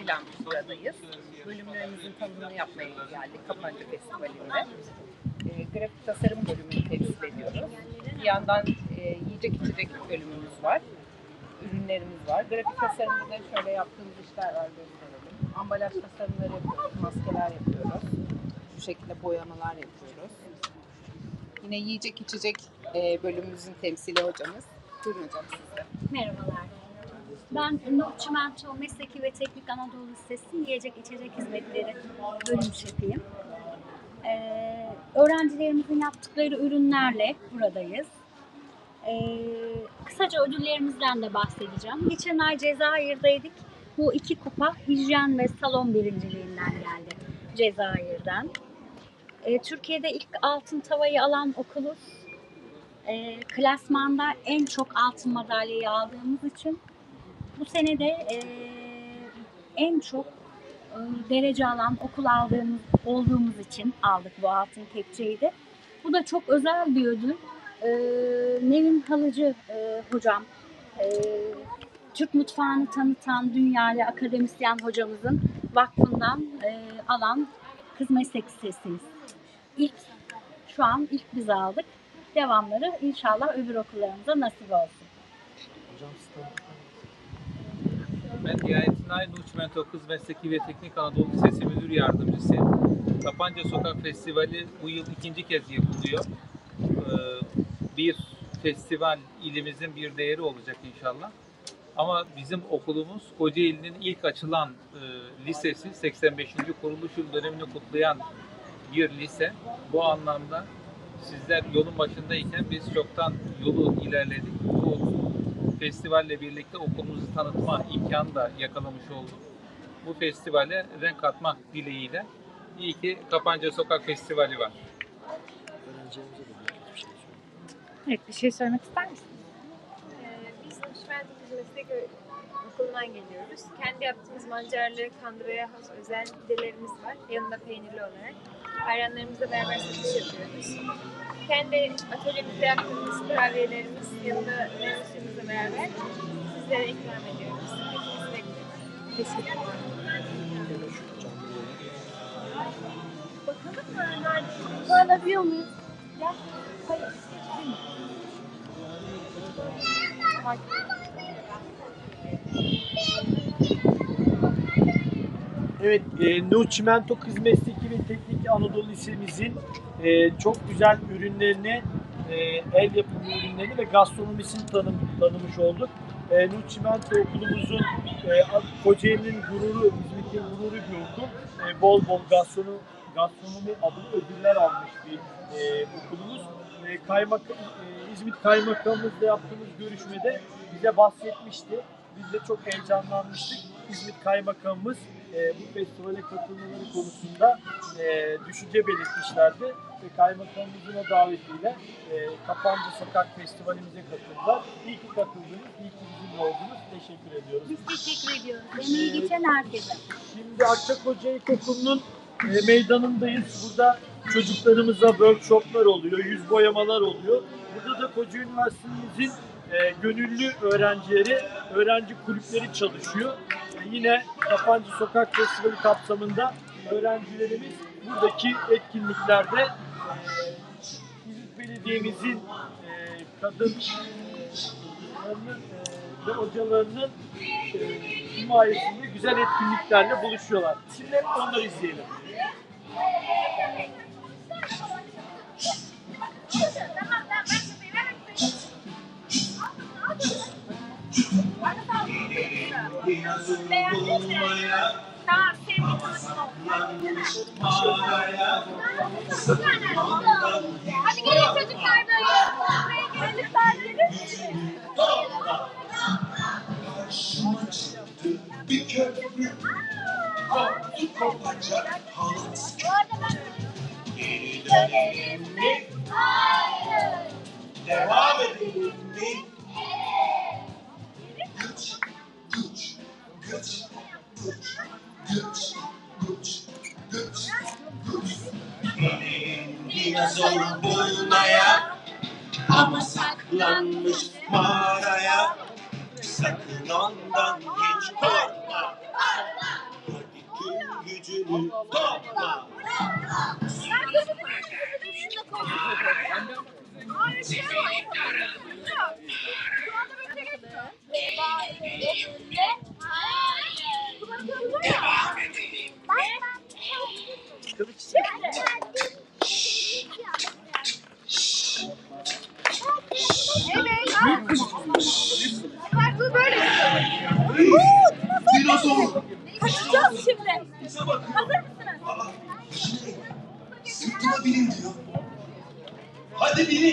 temsilen buradayız. Bölümlerimizin tanımını yapmaya geldik Kapanca Festivali'nde. E, grafik tasarım bölümünü temsil ediyoruz. Bir yandan e, yiyecek içecek bölümümüz var. Ürünlerimiz var. Grafik tasarımda da şöyle yaptığımız işler var gösterelim. Ambalaj tasarımları yapıyoruz, maskeler yapıyoruz. Bu şekilde boyamalar yapıyoruz. Yine yiyecek içecek e, bölümümüzün temsili hocamız. Buyurun hocam sizde. Merhabalar. Ben Nur Çimento Mesleki ve Teknik Anadolu Lisesi Yiyecek İçecek Hizmetleri bölüm şefiyim. Ee, öğrencilerimizin yaptıkları ürünlerle buradayız. Ee, kısaca ödüllerimizden de bahsedeceğim. Geçen ay Cezayir'deydik. Bu iki kupa hijyen ve salon birinciliğinden geldi Cezayir'den. Ee, Türkiye'de ilk altın tavayı alan okuluz. Ee, klasmanda en çok altın madalyayı aldığımız için bu sene de e, en çok e, derece alan okul aldığımız olduğumuz için aldık bu altın kepçeyi de. Bu da çok özel bir ödül. E, Nevin Halıcı e, hocam, e, Türk mutfağını tanıtan dünyayla akademisyen hocamızın vakfından e, alan kız meslek lisesiyiz. İlk, şu an ilk biz aldık. Devamları inşallah öbür okullarımıza nasip olsun. Ben Nihayetinay Nuçmento Kız Mesleki ve Teknik Anadolu Lisesi Müdür Yardımcısıyım. Tapanca Sokak Festivali bu yıl ikinci kez yapılıyor. Ee, Bir festival ilimizin bir değeri olacak inşallah. Ama bizim okulumuz Kocaeli'nin ilk açılan e, lisesi, 85. kuruluş yıl dönemini kutlayan bir lise. Bu anlamda sizler yolun başındayken biz çoktan yolu ilerledik. Bu festivalle birlikte okulumuzu tanıtma imkanı da yakalamış olduk. Bu festivale renk katmak dileğiyle iyi ki Kapanca Sokak Festivali var. Öğrencilerimize de birkaç bir şey. Evet, bir şey söylemek ister misin? Nuşment Meslek Okulu'ndan geliyoruz. Kendi yaptığımız mancarlı, kandıraya has özel pidelerimiz var. Yanında peynirli olarak. Ayranlarımızla beraber satış yapıyoruz. Kendi atölyemizde yaptığımız kurabiyelerimiz yanında meyve suyumuzla beraber sizlere ikram ediyoruz. Hepinizi bekliyoruz. Teşekkür ederim. Bakalım mı? Nerede? Bağlanabiliyor muyuz? Gel. Hayır. Evet, e, Nur Çimento Kız Mesleki ve Teknik Anadolu Lisemizin e, çok güzel ürünlerini, e, el yapımı ürünlerini ve gastronomisini tanım, tanımış olduk. E, Nur Çimento okulumuzun e, Kocaeli'nin gururu, İzmit'in gururu bir okul. E, bol bol gastronomi, gastronomi adlı ödüller almış bir e, okulumuz. E, kaymak, e, İzmit Kaymakamımızla yaptığımız görüşmede bize bahsetmişti. Biz de çok heyecanlanmıştık. İzmit Kaymakamımız e, bu festivale katılmaları konusunda e, düşünce belirtmişlerdi. Ve kaymakamımızın o davetiyle e, Kapanca Sokak Festivalimize katıldılar. İyi ki katıldınız, iyi ki bizimle oldunuz. Teşekkür ediyoruz. Biz teşekkür ediyoruz. Emeği geçen herkese. Şimdi Akçakoca İlkokulu'nun e, meydanındayız. Burada çocuklarımıza workshoplar oluyor, yüz boyamalar oluyor. Burada da Koca Üniversitemizin e, gönüllü öğrencileri, öğrenci kulüpleri çalışıyor. Yine Kapancı Sokak Festivali kapsamında öğrencilerimiz buradaki etkinliklerde İzmit Belediye'mizin e, kadın e, ve hocalarının e, himayesinde güzel etkinliklerle buluşuyorlar. Şimdi onları izleyelim. Tamam, sevgili tanışma. Hadi gelin çocuklar böyle. Buraya gelin lütfen gelin. Bir köprü koptu kopacak halat Geri dönelim mi? Hayır Devam edelim mi? Güç, güç, güç, güç dinozoru bulmaya Ama saklanmış mağaraya Sakın ondan hiç korkma. Topla. Devam Dinozor. Kaçacağız şimdi. Hazır mısınız? Sırtıma binin diyor. Hadi binin.